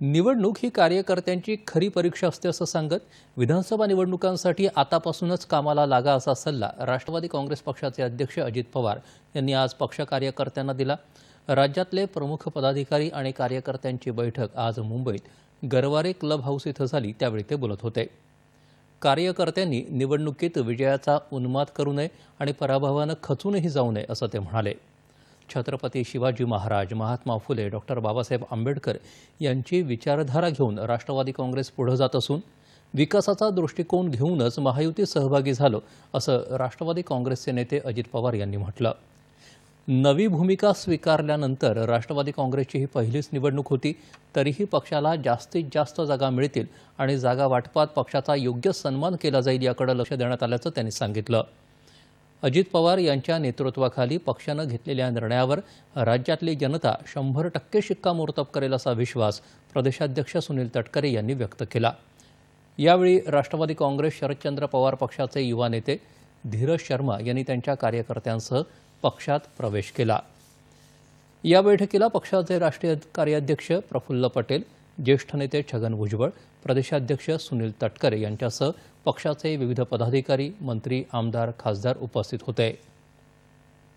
निवडणूक ही कार्यकर्त्यांची खरी परीक्षा असते असं सांगत विधानसभा निवडणुकांसाठी आतापासूनच कामाला लागा असा सल्ला राष्ट्रवादी काँग्रेस पक्षाचे अध्यक्ष अजित पवार यांनी आज पक्ष कार्यकर्त्यांना दिला. राज्यातले प्रमुख पदाधिकारी आणि कार्यकर्त्यांची बैठक आज मुंबईत गरवारे क्लब हाऊस इथं झाली त्यावेळी ते बोलत होते. कार्यकर्त्यांनी निवडणुकीत विजयाचा उन्माद करू नये आणि पराभवानं खचूनही जाऊ नये असं ते म्हणाले. छत्रपती शिवाजी महाराज महात्मा फुले डॉक्टर बाबासाहेब आंबेडकर यांची विचारधारा घेऊन राष्ट्रवादी काँग्रेस पुढं जात असून विकासाचा दृष्टिकोन घेऊनच महायुतीत सहभागी झालो असं राष्ट्रवादी काँग्रेसचे नेते अजित पवार यांनी म्हटलं. नवी भूमिका स्वीकारल्यानंतर राष्ट्रवादी काँग्रेसची ही पहिलीच निवडणूक होती तरीही पक्षाला जास्तीत जास्त जागा मिळतील आणि जागा वाटपात पक्षाचा योग्य सन्मान केला जाईल याकडे लक्ष देण्यात आल्याचं त्यांनी सांगितलं. अजित पवार यांच्या नेतृत्वाखाली पक्षानं घेतलेल्या निर्णयावर राज्यातली जनता शंभर टक्के शिक्कामोर्तब करेल असा विश्वास प्रदेशाध्यक्ष सुनील तटकरे यांनी व्यक्त केला. यावेळी राष्ट्रवादी काँग्रेस शरदचंद्र पवार पक्षाचे युवा नेते धीरज शर्मा यांनी त्यांच्या कार्यकर्त्यांसह पक्षात प्रवेश केला. या बैठकीला पक्षाचे राष्ट्रीय कार्याध्यक्ष प्रफुल्ल पटेल ज्येष्ठ नेते छगन भुजबळ प्रदेशाध्यक्ष सुनील तटकरे यांच्यासह पक्षाचे विविध पदाधिकारी मंत्री आमदार खासदार उपस्थित होते.